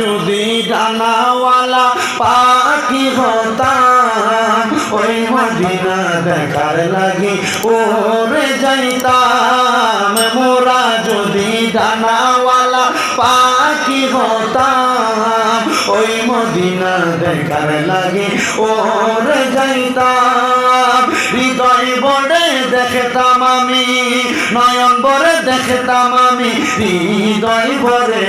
যদি ডানাওয়ালা পাখি হতাম, ওই মদিনা দেখার লাগি ওরে যাইতাম। মোরা যদি ডানাওয়ালা পাখি হতাম, ওই মদিনা দেখার লাগি ওরে যাইতাম। হৃদয় বড়ে দেখতাম আমি, নয়ন বরে দেখতাম আমি, হৃদয় ভরে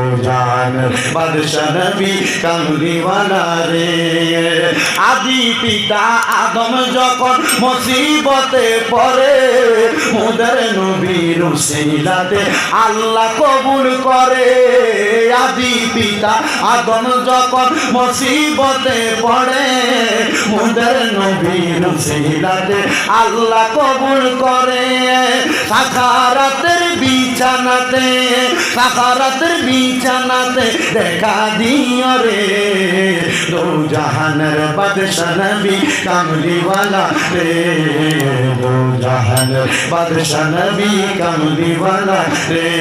আদি পিতা আদম যখন মুসিবতে পড়ে, মোদের নবীর উসিলাতে আল্লাহ কবুল করে। আদি পিতা আদম যখন মুসিবতে পড়ে, মোদের নবীর উসিলাতে আল্লাহ কবুল করে। সাখারাতের বিছানাতে সাহারাতের বিছানাতে দেখা দিও রে। দৌ জাহানের বাদশা নবী কামলিওয়ালা রে। দৌ জাহানের বাদশা নবী কামলিওয়ালা রে।